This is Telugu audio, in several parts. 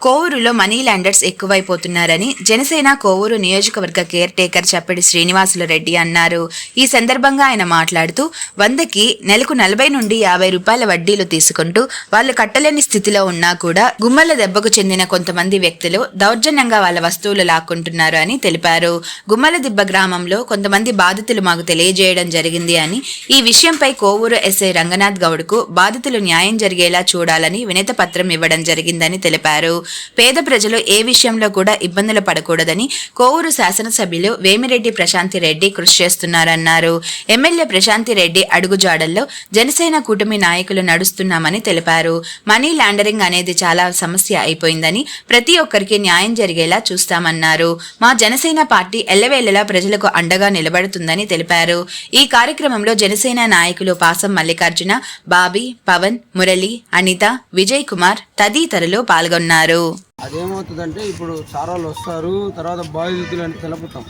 కోవూరులో మనీ ల్యాండర్స్ ఎక్కువైపోతున్నారని జనసేన కోవూరు నియోజకవర్గ కేర్ టేకర్ చప్పటి శ్రీనివాసులు రెడ్డి అన్నారు. ఈ సందర్భంగా ఆయన మాట్లాడుతూ వందకి నెలకు నలభై నుండి యాభై రూపాయల వడ్డీలు తీసుకుంటూ వాళ్ళు కట్టలేని స్థితిలో ఉన్నా కూడా గుమ్మల దెబ్బకు చెందిన కొంతమంది వ్యక్తులు దౌర్జన్యంగా వాళ్ళ వస్తువులు లాక్కుంటున్నారు అని తెలిపారు. గుమ్మల దిబ్బ గ్రామంలో కొంతమంది బాధితులు మాకు తెలియజేయడం జరిగింది అని ఈ విషయంపై కోవూరు ఎస్ఐ రంగనాథ్ గౌడ్కు బాధితులు న్యాయం జరిగేలా చూడాలని వినతపత్రం ఇవ్వడం జరిగిందని తెలిపారు. పేద ప్రజలు ఏ విషయంలో కూడా ఇబ్బందులు పడకూడదని కోవూరు శాసనసభ్యులు వేమిరెడ్డి ప్రశాంతి రెడ్డి కృషి చేస్తున్నారన్నారు. ఎమ్మెల్యే ప్రశాంతి రెడ్డి అడుగుజాడల్లో జనసేన కూటమి నాయకులు నడుస్తున్నామని తెలిపారు. మనీ లాండరింగ్ అనేది చాలా సమస్య అయిపోయిందని ప్రతి ఒక్కరికి న్యాయం జరిగేలా చూస్తామన్నారు. మా జనసేన పార్టీ ఎల్లవేళలా ప్రజలకు అండగా నిలబడుతుందని తెలిపారు. ఈ కార్యక్రమంలో జనసేన నాయకులు పాసం మల్లికార్జున బాబీ పవన్ మురళి అనిత విజయ్ కుమార్ తదితరులు పాల్గొన్నారు. అదేమవుతుందంటే ఇప్పుడు సారాలు వస్తారు తర్వాత బాధితులు అని తెలుపుతాం.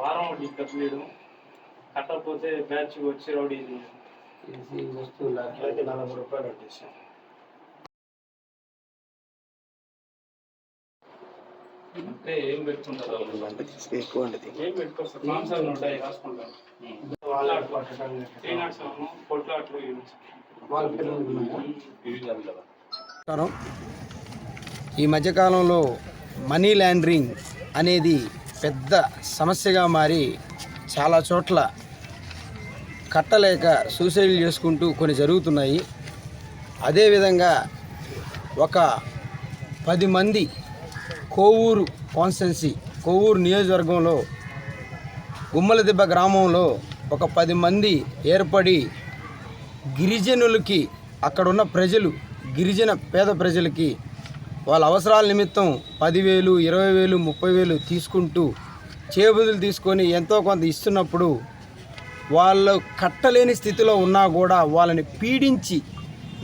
వారం కట్టకపోతే బ్యాచ్ వచ్చి రౌడీ ఈ వస్తువులు అయితే నలభై రూపాయలు అంటే ఏం పెట్టుకుంటారు వాళ్ళు? ఎక్కువ ఏం పెట్టుకొస్తారు? మాంసాలు ఉంటాయి రాసుకుంటారు. వాళ్ళ నమస్కారం. ఈ మధ్యకాలంలో మనీ లాండరింగ్ అనేది పెద్ద సమస్యగా మారి చాలా చోట్ల కట్టలేక సూసైడ్ చేసుకుంటూ కొన్ని జరుగుతున్నాయి. అదేవిధంగా ఒక పది మంది కోవూరు కాన్స్టెన్సీ కోవూరు నియోజకవర్గంలో గుమ్మలదిబ్బ గ్రామంలో ఒక పది మంది ఏర్పడి గిరిజనులకి అక్కడున్న ప్రజలు గిరిజన పేద ప్రజలకి వాళ్ళ అవసరాల నిమిత్తం పదివేలు ఇరవై వేలు ముప్పై వేలు తీసుకుంటూ చేబుదులు తీసుకొని ఎంతో కొంత ఇస్తున్నప్పుడు వాళ్ళు కట్టలేని స్థితిలో ఉన్నా కూడా వాళ్ళని పీడించి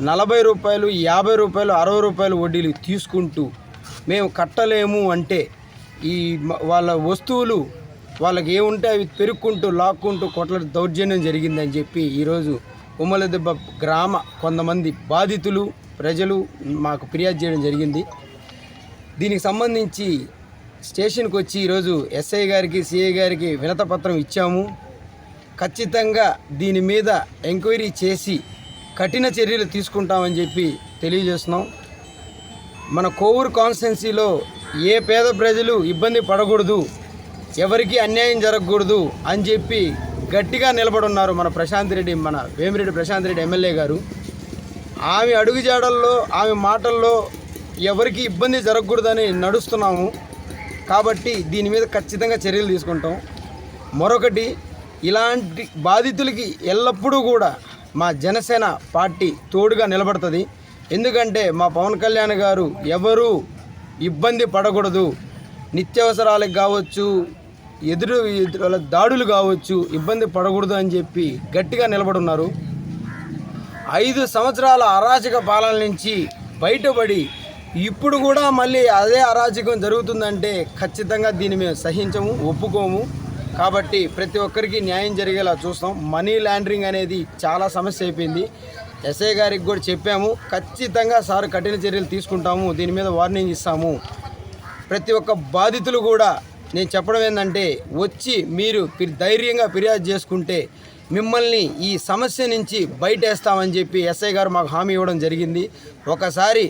నలభై రూపాయలు యాభై రూపాయలు అరవై రూపాయలు వడ్డీలు తీసుకుంటూ మేము కట్టలేము అంటే ఈ వాళ్ళ వస్తువులు వాళ్ళకి ఏముంటే అవి పెరుక్కుంటూ లాక్కుంటూ కొట్ల దౌర్జన్యం జరిగిందని చెప్పి ఈరోజు ఉమ్మలదెబ్బ గ్రామ కొంతమంది బాధితులు ప్రజలు మాకు ఫిర్యాదు చేయడం జరిగింది. దీనికి సంబంధించి స్టేషన్కి వచ్చి ఈరోజు ఎస్ఐ గారికి సిఐ గారికి వినతపత్రం ఇచ్చాము. ఖచ్చితంగా దీని మీద ఎంక్వైరీ చేసి కఠిన చర్యలు తీసుకుంటామని చెప్పి తెలియజేస్తున్నాం. మన కోవూరు కాన్స్టిట్యున్సీలో ఏ పేద ప్రజలు ఇబ్బంది పడకూడదు ఎవరికి అన్యాయం జరగకూడదు అని చెప్పి గట్టిగా నిలబడున్నారు మన ప్రశాంత్ రెడ్డి మన వేమిరెడ్డి ప్రశాంత్ రెడ్డి ఎమ్మెల్యే గారు. ఆమె అడుగుజాడల్లో ఆమె మాటల్లో ఎవరికి ఇబ్బంది జరగకూడదని నడుస్తున్నాము. కాబట్టి దీని మీద ఖచ్చితంగా చర్యలు తీసుకుంటాం. మరొకటి ఇలాంటి బాధితులకి ఎల్లప్పుడూ కూడా మా జనసేన పార్టీ తోడుగా నిలబడుతుంది. ఎందుకంటే మా పవన్ కళ్యాణ్ గారు ఎవరు ఇబ్బంది పడకూడదు. నిత్యావసరాలకు కావచ్చు ఎదురు ఎదురు దాడులు కావచ్చు ఇబ్బంది పడకూడదు అని చెప్పి గట్టిగా నిలబడున్నారు. ఐదు సంవత్సరాల అరాచక పాలన నుంచి బయటపడి ఇప్పుడు కూడా మళ్ళీ అదే అరాచకం జరుగుతుందంటే ఖచ్చితంగా దీన్ని మేము సహించము ఒప్పుకోము. కాబట్టి ప్రతి ఒక్కరికి న్యాయం జరిగేలా చూస్తాం. మనీ లాండరింగ్ అనేది చాలా సమస్య అయిపోయింది. ఎస్ఐ గారికి కూడా చెప్పాము ఖచ్చితంగా సార్ కఠిన చర్యలు తీసుకుంటాము దీని మీద వార్నింగ్ ఇస్తాము. ప్రతి ఒక్క బాధితులు కూడా నేను చెప్పడం ఏంటంటే వచ్చి మీరు ధైర్యంగా ఫిర్యాదు చేసుకుంటే మిమ్మల్ని ఈ సమస్య నుంచి బయటేస్తామని చెప్పి ఎస్ఐ గారు మాకు హామీ ఇవ్వడం జరిగింది. ఒకసారి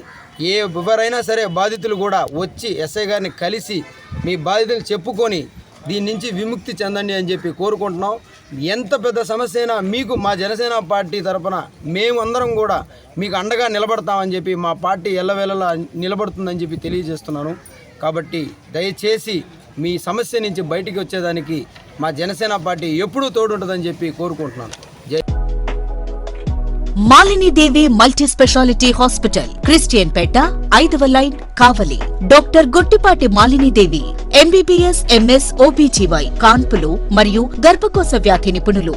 ఏ ఎవరైనా సరే బాధితులు కూడా వచ్చి ఎస్ఐ గారిని కలిసి మీ బాధితులు చెప్పుకొని దీని నుంచి విముక్తి చెందండి అని చెప్పి కోరుకుంటున్నాం. ఎంత పెద్ద సమస్య అయినా మీకు మా జనసేన పార్టీ తరఫున మేము అందరం కూడా మీకు అండగా నిలబడతామని చెప్పి మా పార్టీ ఎల్లవేళలా నిలబడుతుందని చెప్పి తెలియజేస్తున్నాను. కాబట్టి దయచేసి మీ సమస్య నుంచి బయటికి వచ్చేదానికి మా జనసేన పార్టీ ఎప్పుడూ తోడుంటుందని చెప్పి కోరుకుంటున్నాను. Malini Devi multi speciality hospital Christianpet ఐదవ line Kavali. Doctor Guttipati Malinidevi MBBS MS OBGY కాన్పులు మరియు గర్భకోశ వ్యాధి నిపుణులు.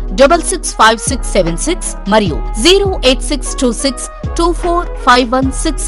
double six five six seven six మరియు zero eight six two six two four five one six